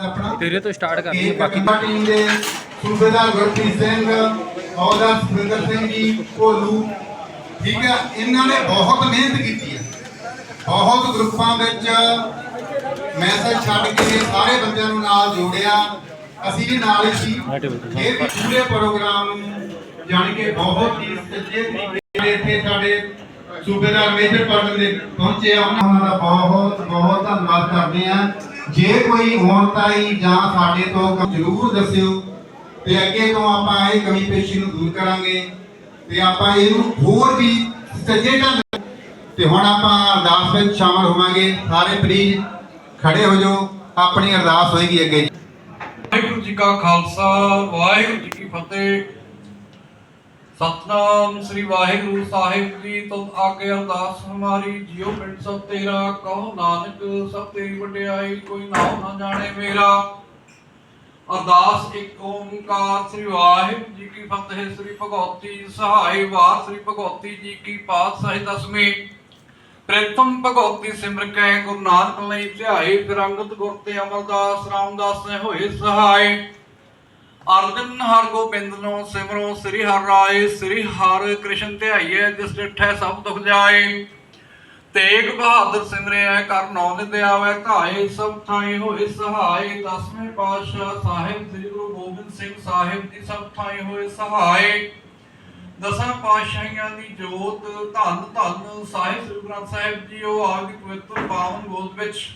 ਆਪਣਾ ਤੇਰੇ ਤੋਂ ਸਟਾਰਟ ਕਰਨੀ ਹੈ ਕਿ ਬਾਕੀ ਟੀਮ ਦੇ ਸੂਬੇਦਾਰ ਗੁਰਪ੍ਰੀਤ ਸਿੰਘ ਔਦਾ ਸੁਖਿੰਦਰ ਸਿੰਘ ਜੀ ਭੋਲੂ ਠੀਕ ਹੈ ਇਹਨਾਂ ਨੇ ਬਹੁਤ ਮਿਹਨਤ ਕੀਤੀ ਹੈ। ਬਹੁਤ ਗਰੁੱਪਾਂ ਵਿੱਚ ਮੈਸੇਜ ਛੱਡ ਕੇ ਸਾਰੇ ਬੰਦਿਆਂ ਨੂੰ ਨਾਲ ਜੋੜਿਆ। ਅਸੀਂ ਵੀ ਨਾਲ ਹੀ ਸੀ। ਇਹ ਵੀ ਪੂਰੇ ਪ੍ਰੋਗਰਾਮ ਨੂੰ ਜਾਣੀ ਕਿ ਬਹੁਤ ਹੀ ਸੱਚੇ ਤਰੀਕੇ ਇੱਥੇ ਸਾਡੇ ਸੂਬੇਦਾਰ ਮੇਜਰ ਪਾਟਨ ਦੇ ਪਹੁੰਚੇ ਆ। ਉਹਨਾਂ ਦਾ ਬਹੁਤ ਬਹੁਤ ਧੰਨਵਾਦ ਕਰਦੇ ਆ ਜੇ ਕੋਈ ਹੋਣਤਾਈ ਜਾਂ ਸਾਡੇ ਤੋਂ ਜ਼ਰੂਰ ਦੱਸਿਓ, ਤੇ ਅੱਗੇ ਤੋਂ ਆਪਾਂ ਇਹ ਕਮੀ ਪੇਸ਼ੀ ਨੂੰ ਦੂਰ ਕਰਾਂਗੇ, ਤੇ ਆਪਾਂ ਇਹਨੂੰ ਹੋਰ ਵੀ ਸੱਜੇ ਢੰਗ ਤੇ ਹੁਣ ਆਪਾਂ ਅਰਦਾਸ ਵਿੱਚ ਸ਼ਾਮਲ ਹੋਵਾਂਗੇ। ਸਾਰੇ ਪਲੀਜ਼ ਖੜੇ ਹੋ ਜਾਓ, ਆਪਣੀ ਅਰਦਾਸ ਹੋਏਗੀ ਅੱਗੇ। ਵਾਹਿਗੁਰੂ ਜੀ ਕਾ ਖਾਲਸਾ, ਵਾਹਿਗੁਰੂ ਜੀ ਕੀ ਫਤਿਹ। ਸਤਨਾਮ ਸ੍ਰੀ ਵਾਹਿਗੁਰੂ ਸਾਹਿਬ ਜੀ ਤੋਂ ਆਗੇ ਅਰਦਾਸ ਹਮਾਰੀ ਜਿਉ ਪਿੰਡ ਸਭ ਤੇਰਾ, ਕਹੋ ਨਾਨਕ ਸਭ ਤੇਰੀ ਵਡਿਆਈ, ਕੋਈ ਨਾਮ ਨਾ ਜਾਣੇ ਮੇਰਾ। ਅਰਦਾਸ ਇੱਕ ਓੰਕਾਰ ਸ੍ਰੀ ਵਾਹਿਗੁਰੂ ਜੀ ਕੀ ਫਤਿਹ, ਸ੍ਰੀ ਭਗਵਤੀ ਸਹਾਈ ਵਾਰ, ਸ੍ਰੀ ਭਗਵਤੀ ਜੀ ਕੀ ਪਾਤਸ਼ਾਹੀ ਦਸਵੇਂ। ਪ੍ਰਥਮ ਭਗਵਤੀ ਸਿਮਰ ਕੈ, ਗੁਰੂ ਨਾਨਕ ਲਈ ਧਿਆਏ, ਫਿਰ ਗੁਰ ਤੇ ਅਮਰਦਾਸ ਰਾਮਦਾਸ ਨੇ ਹੋਏ ਸਹਾਈ ਅਰਜਨ ਹਰ ਗੋਬਿੰਦ ਨੂੰ ਸਿਮਰੋ, ਸ੍ਰੀ ਹਰਿ ਰਾਏ, ਸ੍ਰੀ ਹਰਿ ਕ੍ਰਿਸ਼ਨ ਧਿਆਈਏ, ਜਿਸ ਡਿਠੈ ਸਭ ਦੁਖ ਜਾਏ। ਤੇਗ ਬਹਾਦਰ ਸਿਮਰਿਆ ਕਰ ਨੌ ਨਿਤ ਆਵੇ, ਧਾਏ ਸਭ ਥਾਈ ਹੋਏ ਸਹਾਈ ਦਸਵੇਂ ਪਾਤਸ਼ਾਹ ਸਾਹਿਬ ਸ੍ਰੀ ਗੁਰੂ ਗੋਬਿੰਦ ਸਿੰਘ ਸਾਹਿਬ ਜੀ ਸਭ ਥਾਈ ਹੋਏ ਸਹਾਈ ਦਸਾਂ ਪਾਤਸ਼ਾਹੀਆਂ ਦੀ ਜੋਤ, ਧੰਨ ਧੰਨ ਸਾਹਿਬ ਸ੍ਰੀ ਗੁਰੂ ਗ੍ਰੰਥ ਸਾਹਿਬ ਜੀ, ਉਹ ਆਪ ਦੀ ਪਵਿੱਤਰ ਪਾਵਨ ਗੋਦ ਵਿੱਚ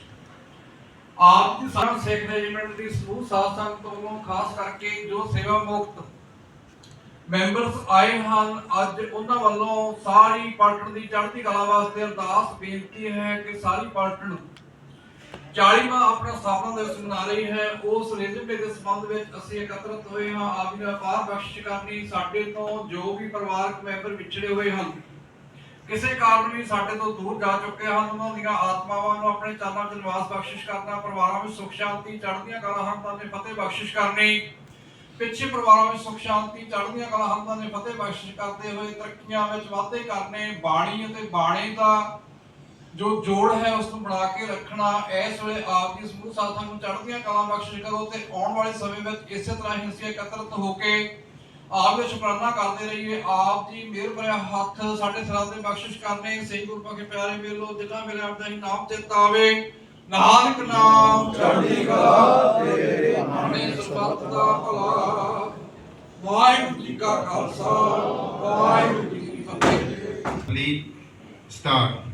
ਆਪ ਦੀ ਸਾਰਾ ਸਿੱਖ ਰੈਜੀਮੈਂਟ ਦੀ ਸਮੂਹ ਸਾਧ ਸੰਗਤ ਵੱਲੋਂ ਖਾਸ ਕਰਕੇ ਜੋ ਸੇਵਾ ਮੁਕਤ ਮੈਂਬਰਸ ਆਏ ਹਨ, ਅੱਜ ਉਹਨਾਂ ਵੱਲੋਂ ਸਾਰੀ ਪਾਰਟਣ ਦੀ ਚੜ੍ਹਦੀ ਕਲਾ ਵਾਸਤੇ ਅਰਦਾਸ ਬੇਨਤੀ ਹੈ ਕਿ ਸਾਰੀ ਪਾਰਟਣ 40ਵਾਂ ਆਪਣਾ ਸਥਾਪਨਾ ਦਿਵਸ ਮਨਾ ਰਹੀ ਹੈ। ਉਸ ਰੇਜ਼ਮੇ ਦੇ ਸੰਬੰਧ ਵਿੱਚ ਅਸੀਂ ਇਕੱਤਰਤ ਹੋਏ ਹਾਂ। ਆਪ ਜੀ ਦਾ ਅਪਾਰ ਬਖਸ਼ਿਸ਼ ਕਰਨੀ ਸਾਡੇ ਤੋਂ ਜੋ ਵੀ ਪਰਿਵਾਰਕ ਮੈਂਬਰ ਵਿਛੜੇ ਹੋਏ ਹਨ। ਕਿਸੇ ਕਾਰਨ ਵੀ ਸਾਡੇ ਤੋਂ ਦੂਰ ਜਾ ਚੁੱਕੇ ਹਨ, ਉਹਨਾਂ ਦੀਆਂ ਆਤਮਾਵਾਂ ਨੂੰ ਆਪਣੇ ਚਰਨਾਂ 'ਚ ਨਿਵਾਸ ਬਖਸ਼ਿਸ਼ ਕਰਨਾ, ਪਰਿਵਾਰਾਂ ਵਿੱਚ ਸੁਖ, ਸ਼ਾਂਤੀ, ਚੜ੍ਹਦੀਆਂ ਕਲਾ ਹਮਦਾਂ ਨੇ ਫਤਿਹ ਬਖਸ਼ਿਸ਼ ਕਰਨੀ। ਪਿੱਛੇ ਪਰਿਵਾਰਾਂ ਵਿੱਚ ਸੁਖ, ਸ਼ਾਂਤੀ, ਚੜ੍ਹਦੀਆਂ ਕਲਾ ਹਮਦਾਂ ਨੇ ਫਤਿਹ ਬਖਸ਼ਿਸ਼ ਕਰਦੇ ਹੋਏ ਤਰੱਕੀਆਂ ਵਿੱਚ ਵਾਧੇ ਕਰਨੇ, ਬਾਣੀ ਅਤੇ ਬਾਣੇ ਦਾ ਜੋ ਜੋੜ ਹੈ, ਉਸ ਨੂੰ ਬਣਾ ਕੇ ਰੱਖਣਾ, ਇਸ ਵੇਲੇ ਆਪ ਦੀ ਸਮੂਹ ਸਾਥਾਂ ਨੂੰ ਚੜ੍ਹਦੀਆਂ ਕਲਾ ਬਖਸ਼ਿਸ਼ ਕਰੋ ਤੇ ਆਉਣ ਵਾਲੇ ਸਮੇਂ ਵਿੱਚ ਇਸੇ ਤਰ੍ਹਾਂ ਹੀ ਅਸੀਂ ਇਕੱਤਰਤ ਹੋ ਕੇ ਆਪ ਦੇ ਸ਼ੁਕਰਾਨਾ ਕਰਦੇ ਰਹੀਏ। ਆਪ ਦੀ ਮਿਹਰ ਭਰਿਆ ਹੱਥ ਸਾਡੇ ਸਿਰਾਂ ਤੇ ਬਖਸ਼ਿਸ਼ ਕਰਨੇ। ਸਹੀ ਗੁਰਪਾ ਕੇ ਪਿਆਰੇ ਮੇਲੋ, ਜਿਨ੍ਹਾਂ ਮੇਰੇ ਆਪ ਦਾ ਹੀ ਨਾਮ ਚੇਤਾ ਆਵੇ ਨਾਨਕ ਨਾਮ ਚੜ੍ਹਦੀ ਕਲਾ ਤੇਰੇ ਨਾਮੇ ਸਤਿ ਦਾ ਭਲਾ। ਵਾਹਿਗੁਰੂ ਜੀ ਕਾ ਖਾਲਸਾ, ਵਾਹਿਗੁਰੂ ਜੀ ਕੀ ਫਤਿਹ। Please start